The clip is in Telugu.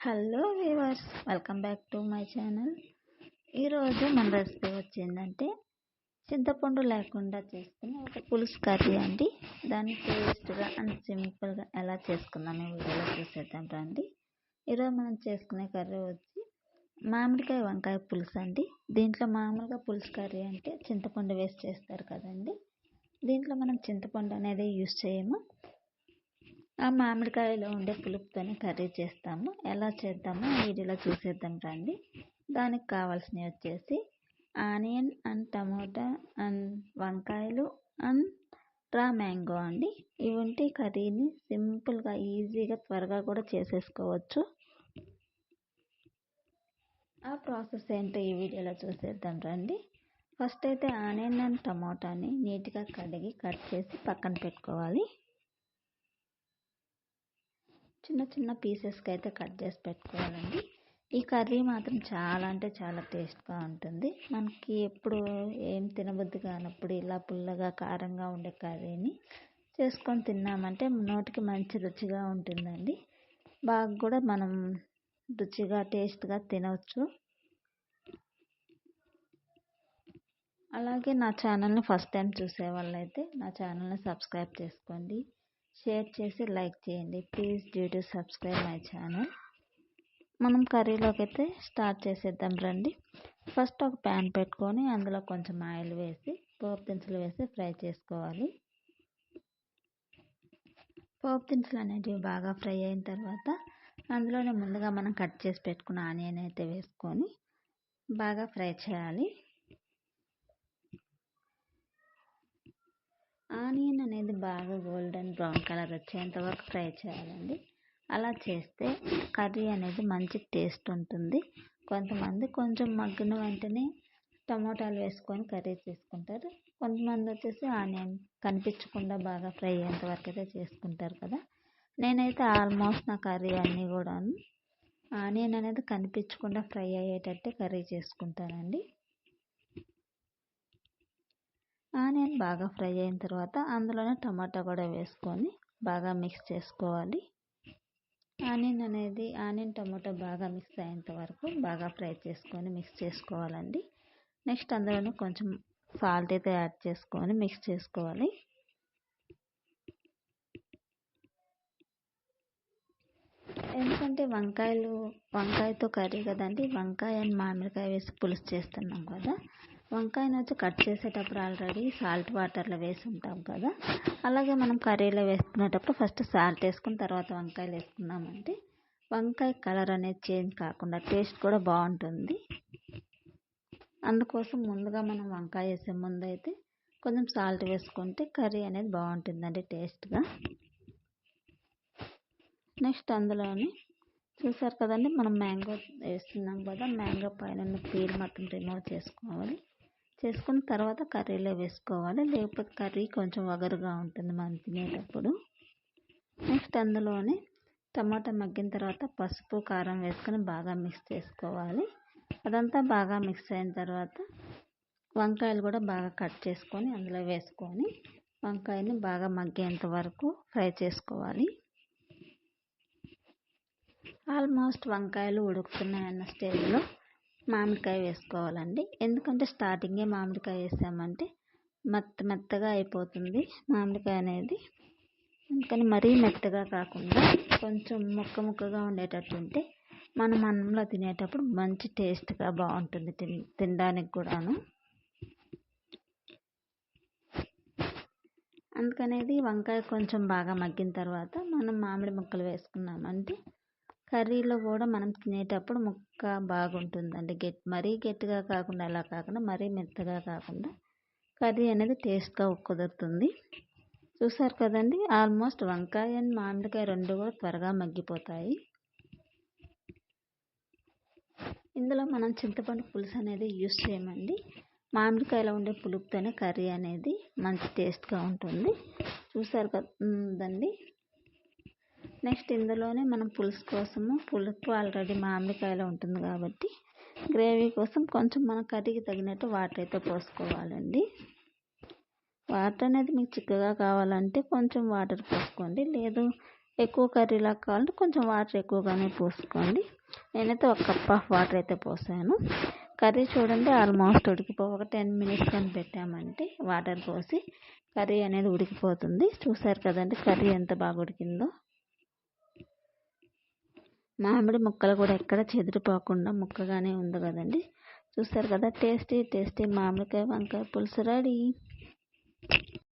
Hello viewers welcome back to my channel. ఈరోజు మన రెసిపీ వచ్చిందంటే చింతపండు లేకుండా చేసుకుని ఒక పులుసు కర్రీ అండి. దాన్ని టేస్ట్గా అండ్ సింపుల్గా ఎలా చేసుకుందాం వీడియోలో చూసేద్దాం రండి. ఈరోజు మనం చేసుకునే కర్రీ వచ్చి మామిడికాయ వంకాయ పులుసు అండి. దీంట్లో మామూలుగా పులుసు కర్రీ అంటే చింతపండు వేసి చేస్తారు కదండి. దీంట్లో మనం చింతపండు అనేది యూస్ చేయము. ఆ మామిడికాయలో ఉండే పులుపుతోనే కర్రీ చేస్తాము. ఎలా చేద్దామో వీడియోలో చూసేద్దాం రండి. దానికి కావాల్సినవి వచ్చేసి ఆనియన్ అండ్ టమోటా అండ్ వంకాయలు అండ్ రా మ్యాంగో అండి. ఇవి ఉంటే కర్రీని సింపుల్గా ఈజీగా త్వరగా కూడా చేసేసుకోవచ్చు. ఆ ప్రాసెస్ ఏంటో ఈ వీడియోలో చూసేద్దాం రండి. ఫస్ట్ అయితే ఆనియన్ అండ్ టమోటాని నీట్గా కడిగి కట్ చేసి పక్కన పెట్టుకోవాలి. చిన్న చిన్న పీసెస్కి అయితే కట్ చేసి పెట్టుకోవాలండి. ఈ కర్రీ మాత్రం చాలా అంటే చాలా టేస్ట్గా ఉంటుంది. మనకి ఎప్పుడు ఏం తినబుద్ధి కానప్పుడు ఇలా పుల్లగా కారంగా ఉండే కర్రీని చేసుకొని తిన్నామంటే నోటికి మంచి రుచిగా ఉంటుందండి. బాగా కూడా మనం రుచిగా టేస్ట్గా తినవచ్చు అలాగే నా ఛానల్ని ఫస్ట్ టైం చూసే వాళ్ళైతే నా ఛానల్ని సబ్స్క్రైబ్ చేసుకోండి. షేర్ చేసి లైక్ చేయండి. Please due to subscribe my channel. మనం కర్రీలోకి అయితే స్టార్ట్ చేసేద్దాం రండి. ఫస్ట్ ఒక ప్యాన్ పెట్టుకొని అందులో కొంచెం ఆయిల్ వేసి పోపు దినుసులు వేసి ఫ్రై చేసుకోవాలి. పోపు దినుసులు అనేటివి బాగా ఫ్రై అయిన తర్వాత అందులోనే ముందుగా మనం కట్ చేసి పెట్టుకున్న ఆనియన్ అయితే వేసుకొని బాగా ఫ్రై చేయాలి ఆనియన్ అనేది బాగా గోల్డెన్ బ్రౌన్ కలర్ వచ్చేంత వరకు ఫ్రై చేయాలండి. అలా చేస్తే కర్రీ అనేది మంచి టేస్ట్ ఉంటుంది. కొంతమంది కొంచెం మగ్గిన వెంటనే టమోటాలు వేసుకొని కర్రీ చేసుకుంటారు. కొంతమంది వచ్చేసి ఆనియన్ కనిపించకుండా బాగా ఫ్రై అయ్యేంత వరకు అయితే చేసుకుంటారు కదా. నేనైతే ఆల్మోస్ట్ నా కర్రీ అన్నీ కూడా ఆనియన్ అనేది కనిపించకుండా ఫ్రై అయ్యేటట్టే కర్రీ చేసుకుంటానండి. ఆనియన్ బాగా ఫ్రై అయిన తర్వాత అందులోనే టమాటా కూడా వేసుకొని బాగా మిక్స్ చేసుకోవాలి. ఆనియన్ అనేది ఆనియన్ టమాటా బాగా మిక్స్ అయ్యేంత వరకు బాగా ఫ్రై చేసుకొని మిక్స్ చేసుకోవాలండి. నెక్స్ట్ అందులోనే కొంచెం సాల్ట్ అయితే యాడ్ చేసుకొని మిక్స్ చేసుకోవాలి. ఎందుకంటే వంకాయలు వంకాయతో కర్రీ కదండి వంకాయ అండ్ మామిడికాయ వేసి పులుసు చేస్తున్నాం కదా వంకాయను వచ్చి కట్ చేసేటప్పుడు ఆల్రెడీ సాల్ట్ వాటర్లో వేసి ఉంటాం కదా. అలాగే మనం కర్రీలో వేసుకునేటప్పుడు ఫస్ట్ సాల్ట్ వేసుకుని తర్వాత వంకాయలు వేసుకున్నామంటే వంకాయ కలర్ అనేది చేంజ్ కాకుండా టేస్ట్ కూడా బాగుంటుంది. అందుకోసం ముందుగా మనం వంకాయ వేసే ముందు అయితే కొంచెం సాల్ట్ వేసుకుంటే కర్రీ అనేది బాగుంటుందండి టేస్ట్గా నెక్స్ట్ అందులోని చూసారు కదండి మనం మ్యాంగో వేస్తున్నాం కదా మ్యాంగో పైన పీల్ మొత్తం రిమూవ్ చేసుకోవాలి. చేసుకున్న తర్వాత కర్రీలో వేసుకోవాలి. లేకపోతే కర్రీ కొంచెం వగరుగా ఉంటుంది మనం తినేటప్పుడు. నెక్స్ట్ అందులోనే టమాటా మగ్గిన తర్వాత పసుపు కారం వేసుకొని బాగా మిక్స్ చేసుకోవాలి. అదంతా బాగా మిక్స్ అయిన తర్వాత వంకాయలు కూడా బాగా కట్ చేసుకొని అందులో వేసుకొని వంకాయని బాగా మగ్గేంత వరకు ఫ్రై చేసుకోవాలి. ఆల్మోస్ట్ వంకాయలు ఉడుకుతున్నాయన్న స్టేజ్లో మామిడికాయ వేసుకోవాలండి. ఎందుకంటే స్టార్టింగే మామిడికాయ వేసామంటే మెత్త మెత్తగా అయిపోతుంది మామిడికాయ అనేది. అందుకని మరీ మెత్తగా కాకుండా కొంచెం ముక్క ముక్కగా ఉండేటట్టు ఉంటే మనం అన్నంలో తినేటప్పుడు మంచి టేస్ట్గా బాగుంటుంది తిన్ తినడానికి కూడాను. అందుకనేది వంకాయ కొంచెం బాగా మగ్గిన తర్వాత మనం మామిడి ముక్కలు వేసుకున్నామంటే కర్రీలో కూడా మనం తినేటప్పుడు ముక్క బాగుంటుందండి. గట్టి మరీ గట్టిగా కాకుండా అలా కాకుండా మరీ మెత్తగా కాకుండా కర్రీ అనేది టేస్ట్గా కుదురుతుంది. చూసారు కదండి? ఆల్మోస్ట్ వంకాయ అండ్ మామిడికాయ రెండు కూడా త్వరగా మగ్గిపోతాయి. ఇందులో మనం చింతపండు పులుసు అనేది యూస్ చేయమండి. మామిడికాయలో ఉండే పులుపుతోనే కర్రీ అనేది మంచి టేస్ట్గా ఉంటుంది. చూసారు కదండి? నెక్స్ట్ ఇందులోనే మనం పులుసు కోసము పులుపు ఆల్రెడీ మామిడికాయలో ఉంటుంది కాబట్టి గ్రేవీ కోసం కొంచెం మన కర్రీకి తగినట్టు వాటర్ అయితే పోసుకోవాలండి. వాటర్ అనేది మీకు చిక్కగా కావాలంటే కొంచెం వాటర్ పోసుకోండి. లేదు ఎక్కువ కర్రీలా కావాలంటే కొంచెం వాటర్ ఎక్కువగానే పోసుకోండి. నేనైతే ఒక కప్ ఆఫ్ వాటర్ అయితే పోసాను. కర్రీ చూడండి ఆల్మోస్ట్ ఉడికిపో ఒక టెన్ మినిట్స్ కానీ పెట్టామంటే వాటర్ పోసి కర్రీ అనేది ఉడికిపోతుంది. చూసారు కదండి కర్రీ ఎంత బాగా ఉడికిందో. మామిడి ముక్కలు కూడా ఎక్కడ చెదిరిపోకుండా ముక్కగానే ఉంది కదండి. చూస్తారు కదా టేస్టీ టేస్టీ మామిడికాయ వంకాయ పులుసు రెడీ.